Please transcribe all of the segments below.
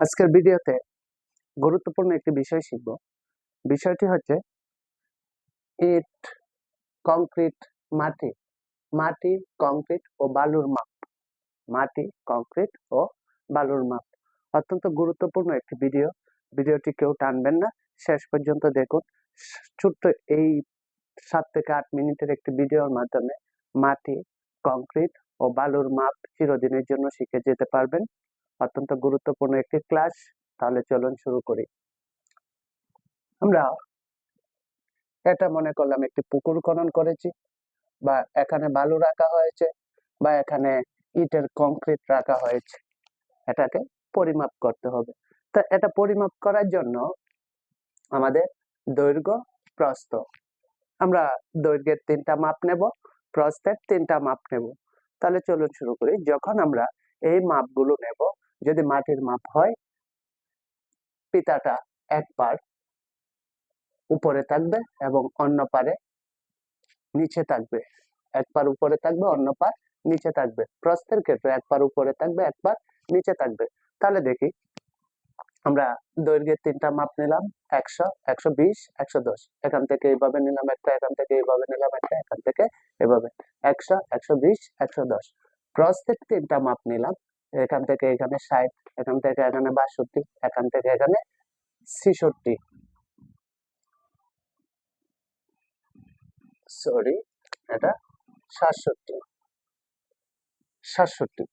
আজকের ভিডিওতে গুরুত্বপূর্ণ একটি বিষয় শিখব। বিষয়টি হচ্ছে ইট, কংক্রিট, মাটি। মাটি, কংক্রিট ও বালুর মাপ। মাটি, কংক্রিট ও বালুর মাপ। অত্যন্ত গুরুত্বপূর্ণ একটি ভিডিও। ভিডিওটি কেউ টানবেন না। শেষ পর্যন্ত দেখুন। ছোট্ট এই সাত থেকে আট মিনিটের একটি ভিডিওর মাধ্যমে মাটি, কংক্রিট ও বালুর মাপ চিরদিনের জন্য শিখে যেতে পারবেন। অত্যন্ত গুরুত্বপূর্ণ একটি ক্লাস তাহলে চলুন শুরু করি। আমরা এটা মনে করলাম একটি পুকুর খনন করেছি, বা এখানে বালু রাখা হয়েছে, বা এখানে ইটের কংক্রিট রাখা হয়েছে। এটাকে পরিমাপ করতে হবে। তা এটা পরিমাপ করার জন্য আমাদের দৈর্ঘ্য প্রস্থ। আমরা দৈর্ঘ্যের তিনটা মাপ নেব, প্রস্থের তিনটা মাপ নেব। তাহলে চলুন শুরু করি। যখন আমরা এই মাপগুলো নেব যদি মাটির মাপ হয়, পিতাটা এক পার উপরে থাকবে এবং অন্য পারে নিচে থাকবে। এক পার উপরে থাকবে, অন্য পার নিচে থাকবে। প্রস্থের ক্ষেত্রে এক পার উপরে থাকবে এক পার নিচে থাকবে। তাহলে দেখি, আমরা দৈর্ঘ্যের তিনটা মাপ নিলাম, একশো একশো বিশ, একশো দশ। এখান থেকে এইভাবে নিলাম একটা, এখান থেকে এইভাবে নিলাম একটা, এখান থেকে এভাবে। একশো একশো বিশ, একশো দশ। প্রস্থের তিনটা মাপ নিলাম এখান থেকে এখানে ষাট, এখান থেকে এখানে বাষট্টি, এখান থেকে এখানে ছিষট্টি। সরি এটা সাতষট্টি। সাতষট্টি।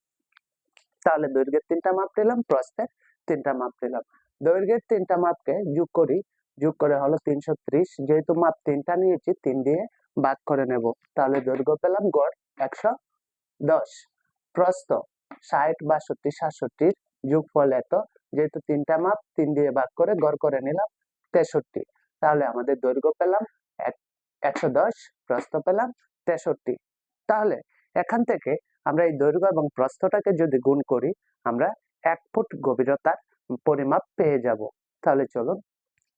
তাহলে দৈর্ঘ্যের তিনটা মাপ নিলাম প্রস্থের তিনটা মাপ নিলাম দৈর্ঘ্যের তিনটা মাপকে যোগ করি, যোগ করে হলো তিনশো ত্রিশ। যেহেতু মাপ তিনটা নিয়েছি, তিন দিয়ে ভাগ করে নেব। তাহলে দৈর্ঘ্য পেলাম গড় একশো দশ। প্রস্থ ষাট বাষট্টি সাতষট্টির যোগফল এত, যেহেতু তিনটা মাপ, তিন দিয়ে ভাগ করে গড় করে নিলাম তেষট্টি। তাহলে আমাদের দৈর্ঘ্য পেলাম একশো দশ, প্রস্থ পেলাম তেষট্টি। তাহলে এখান থেকে আমরা এই দৈর্ঘ্য এবং প্রস্থটাকে যদি গুণ করি, আমরা এক ফুট গভীরতার পরিমাপ পেয়ে যাব। তাহলে চলুন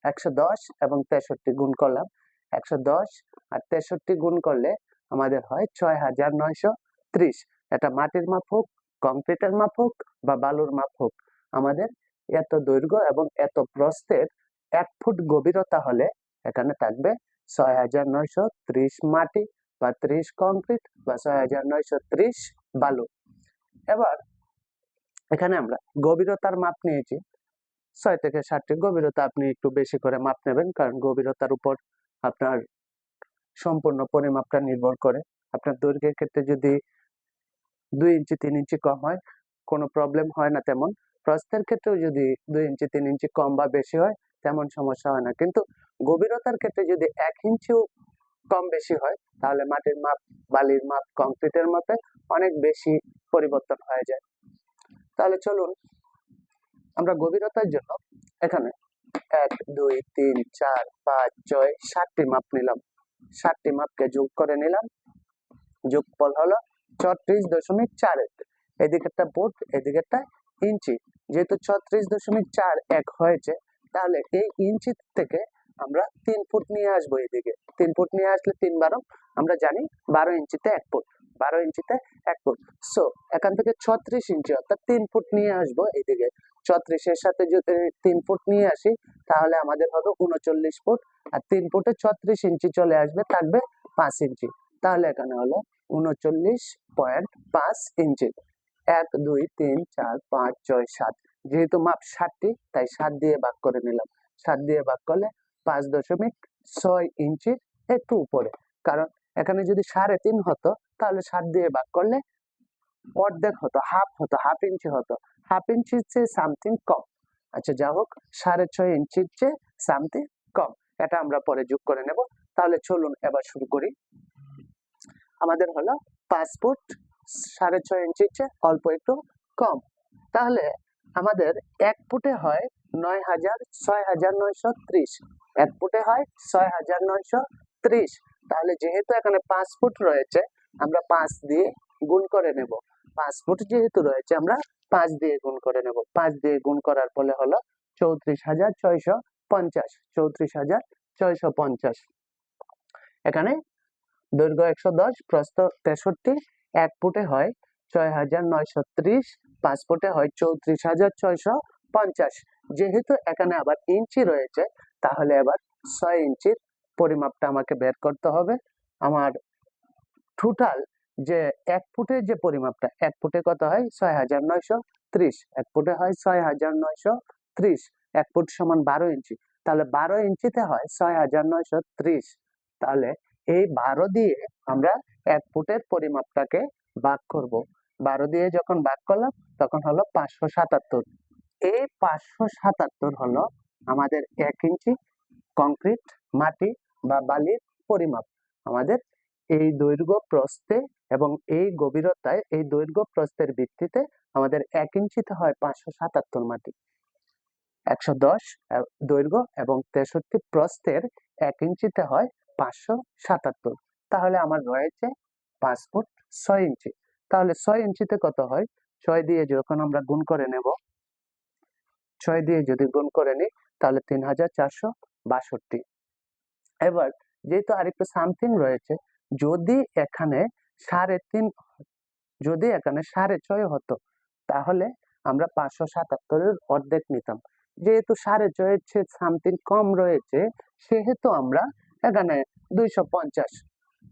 একশো দশ এবং তেষট্টি গুণ করলাম। একশো দশ আর তেষট্টি গুণ করলে আমাদের হয় ছয় হাজার নয়শো ত্রিশ। এটা মাটির মাপ হোক কংক্রিটের মাপ হোক বা বালুর মাপ হোক, আমাদের এত দৈর্ঘ্য এবং এত প্রস্থের এক ফুট গভীরতা হলে এখানে থাকবে ছয় হাজার নয়শো ত্রিশ মাটি বা ত্রিশ কংক্রিট বা ছয় হাজার নয়শো ত্রিশ বালু। এবার এখানে আমরা গভীরতার মাপ নিয়েছি। ছয় থেকে ষাটটি গভীরতা আপনি একটু বেশি করে মাপ নেবেন, কারণ গভীরতার উপর আপনার সম্পূর্ণ পরিমাপটা নির্ভর করে। আপনার দৈর্ঘ্যের ক্ষেত্রে যদি দুই ইঞ্চি, তিন ইঞ্চি কম হয়, কোনো প্রবলেম হয় না তেমন। প্রস্থের ক্ষেত্রেও যদি দুই ইঞ্চি, তিন ইঞ্চি কম বা বেশি হয়, তেমন সমস্যা হয় না। কিন্তু গভীরতার ক্ষেত্রে যদি এক ইঞ্চিও কম বেশি হয়, তাহলে মাটির মাপ, বালির মাপ, কংক্রিটের মাপে অনেক বেশি পরিবর্তন হয়ে যায়। তাহলে চলুন, আমরা গভীরতার জন্য এখানে এক, দুই, তিন, চার, পাঁচ, ছয়, সাতটি মাপ নিলাম। সাতটি মাপকে যোগ করে নিলাম। যোগফল হলো ছত্রিশ দশমিক চার এক। এদিকেরটা ফুট এদিকেরটা ইঞ্চি। যেহেতু ছত্রিশ দশমিক চার এক হয়েছে, তাহলে এই ইঞ্চি থেকে আমরা তিন ফুট নিয়ে আসব এদিকে। তিন ফুট নিয়ে আসলে তিন বারো, আমরা জানি বারো ইঞ্চিতে এক ফুট, বারো ইঞ্চিতে এক ফুট। সো এখান থেকে ছত্রিশ ইঞ্চি, অর্থাৎ তিন ফুট নিয়ে আসব এইদিকে ছত্রিশের সাথে যদি তিন ফুট নিয়ে আসি, তাহলে আমাদের হবে উনচল্লিশ ফুট। আর তিন ফুটে ছত্রিশ ইঞ্চি চলে আসবে, থাকবে পাঁচ ইঞ্চি। তাহলে এখানে হলো উনচল্লিশ পয়েন্ট পাঁচ ইঞ্চি। এক, দুই, তিন, চার, পাঁচ, ছয়, সাত। যেহেতু মাপ ষাটটি, তাই সাত দিয়ে ভাগ করে নিলাম। সাত দিয়ে ভাগ করলে পাঁচ দশমিক ছয় ইঞ্চি একটু উপরে। কারণ এখানে যদি সাড়ে তিন হতো, তাহলে সাত দিয়ে ভাগ করলে অর্ধেক হতো, হাফ হতো, হাফ ইঞ্চি হতো। হাফ ইঞ্চির চেয়ে সামথিং কম। আচ্ছা যা হোক, সাড়ে ছয় ইঞ্চির চেয়ে সামথিং কম। এটা আমরা পরে যোগ করে নেব। তাহলে চলুন, এবার শুরু করি। আমাদের হলো পাঁচ ফুট সাড়ে ছয় ইঞ্চির চেয়ে অল্প একটু কম। তাহলে আমাদের এক ফুটে হয় নয় হাজার ছয় হাজার নয়শো ত্রিশ। এক ফুটে হয় ছয় হাজার নয়শো ত্রিশ। তাহলে যেহেতু এখানে পাঁচ ফুট রয়েছে, আমরা পাঁচ দিয়ে গুণ করে নেব। পাঁচ ফুট যেহেতু রয়েছে, আমরা পাঁচ দিয়ে গুণ করে নেব। পাঁচ দিয়ে গুণ করার ফলে হলো চৌত্রিশ হাজার ছয়শো পঞ্চাশ। চৌত্রিশ হাজার ছয়শো পঞ্চাশ। এখানে দৈর্ঘ্য একশো দশ, প্রস্থ তেষট্টি, এক ফুটে হয় ছয় হাজার নয়শো ত্রিশ, পাঁচ ফুটে হয় চৌত্রিশ হাজার ছয়শো পঞ্চাশ। যেহেতু এখানে আবার ইঞ্চি রয়েছে, তাহলে আবার ছয় ইঞ্চির পরিমাপটা আমাকে বের করতে হবে। আমার টোটাল যে এক ফুটের যে পরিমাপটা, এক ফুটে কত হয়? ছয় হাজার নয়শো ত্রিশ। এক ফুটে হয় ছয় হাজার নয়শো ত্রিশ। এক ফুট সমান বারো ইঞ্চি। তাহলে বারো ইঞ্চিতে হয় ছয় হাজার নয়শো ত্রিশ। তাহলে এই বারো দিয়ে আমরা এক ফুটের পরিমাপটাকে ভাগ করব। বারো দিয়ে যখন ভাগ করলাম, তখন হলো পাঁচশো সাতাত্তর। এই পাঁচশো সাতাত্তর হলো আমাদের এক ইঞ্চি কংক্রিট, মাটি বা বালির পরিমাপ। আমাদের এই দৈর্ঘ্য প্রস্থে এবং এই গভীরতায়, এই দৈর্ঘ্য প্রস্থের ভিত্তিতে আমাদের এক ইঞ্চিতে হয় পাঁচশো সাতাত্তর মাটি। একশো দশ দৈর্ঘ্য এবং তেষট্টি প্রস্থের এক ইঞ্চিতে হয় পাঁচশো সাতাত্তর। তাহলে আমার রয়েছে পাঁচ ফুট ছয় ইঞ্চি। তাহলে ছয় ইঞ্চিতে কত হয়? ছয় দিয়ে যখন আমরা গুণ করে নেব, ছয় দিয়ে যদি গুণ করে নিই, তাহলে তিন হাজার চারশো বাষট্টি। এবার যেহেতু আরেকটু সামথিং রয়েছে, যদি এখানে সাড়ে তিন, যদি এখানে সাড়ে ছয় হতো, তাহলে আমরা পাঁচশো সাতাত্তরের অর্ধেক নিতাম। যেহেতু সাড়ে ছয়ের চেয়ে সামথিং কম রয়েছে, সেহেতু আমরা এখানে দুইশো পঞ্চাশ।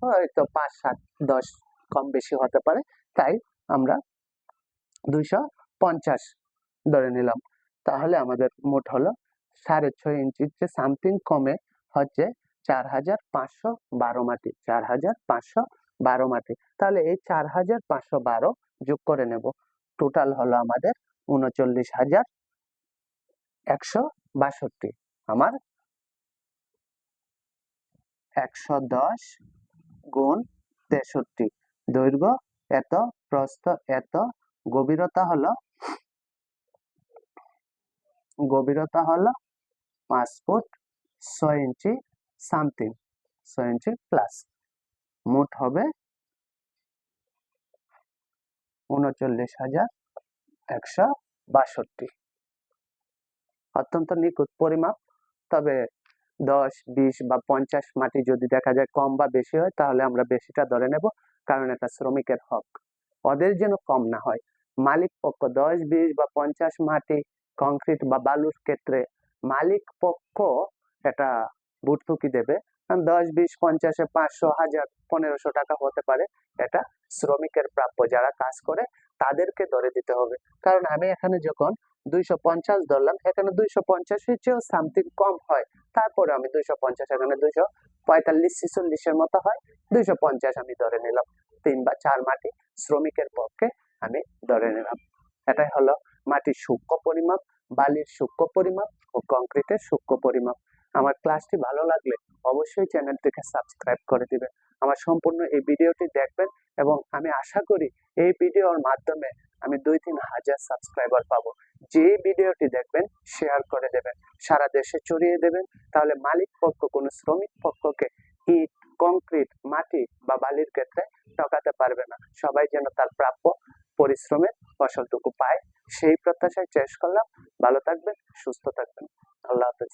হয়তো পাঁচ, সাত, দশ কম বেশি হতে পারে। তাই আমরা দুইশো পঞ্চাশ ধরে নিলাম। তাহলে আমাদের মোট হলো সাড়ে ছয় ইঞ্চির যে সামথিং কমে হচ্ছে চার হাজার পাঁচশো বারো মাটি। চার হাজার পাঁচশো বারো মাটি। তাহলে এই চার হাজার পাঁচশো বারো যোগ করে নেব। টোটাল হলো আমাদের উনচল্লিশ হাজার একশো বাষট্টি। আমার একশো দশ গুণ তেষট্টি। দৈর্ঘ্য এত, প্রস্থ এত, গভীরতা হলো গভীরতা হলো পাঁচ ফুট ছয় ইঞ্চি সামথিং, ছয় ইঞ্চি প্লাস। মোট হবে উনচল্লিশ হাজার একশো বাষট্টি। অত্যন্ত নিখুঁত পরিমাপ, তবে দশ, বিশ বা পঞ্চাশ মাটি যদি দেখা যায় কম বা বেশি হয়, তাহলে আমরা বেশিটা ধরে নেব, কারণ এটা শ্রমিকের হক। ওদের যেন কম না হয়। মালিক পক্ষ দশ, বিশ বা পঞ্চাশ মাটি কংক্রিট বা বালুর ক্ষেত্রে মালিক পক্ষ এটা ভর্তুকি দেবে। দশ, বিশ, পঞ্চাশে পাঁচশো, হাজার, পনেরোশো টাকা হতে পারে এটা শ্রমিকের প্রাপ্য। যারা কাজ করে তাদেরকে ধরে দিতে হবে। কারণ আমি এখানে যখন দুইশো পঞ্চাশ ধরলাম, এখানে দুইশো পঞ্চাশের চেয়েও সামথিং কম হয়। তারপরে আমি দুইশো পঞ্চাশ, এখানে দুইশো পঁয়তাল্লিশ, ছিচল্লিশের মতো হয়। দুইশো পঞ্চাশ আমি ধরে নিলাম, তিন বা চার মাটি শ্রমিকের পক্ষে আমি ধরে নিলাম। এটাই হলো মাটির সূক্ষ্ম পরিমাপ, বালির সূক্ষ্ম পরিমাপ ও কংক্রিটের সূক্ষ্ম পরিমাপ। আমার ক্লাসটি ভালো লাগলে অবশ্যই চ্যানেলটিকে সাবস্ক্রাইব করে দিবেন। আমার সম্পূর্ণ এই ভিডিওটি দেখবেন এবং আমি আশা করি এই ভিডিওর মাধ্যমে আমি দুই তিন হাজার সাবস্ক্রাইবার পাবো। যে ভিডিওটি দেখবেন শেয়ার করে দেবেন, সারা দেশে ছড়িয়ে দেবেন, তাহলে মালিক পক্ষ, কোনো শ্রমিক পক্ষকে ইট, কংক্রিট, মাটি বা বালির ক্ষেত্রে ঠকাতে পারবে না। সবাই যেন তার প্রাপ্য পরিশ্রমের ফসলটুকু পায়। সেই প্রত্যাশায় চেষ্টা করলাম। ভালো থাকবেন, সুস্থ থাকবেন। আল্লাহ হাফেজ।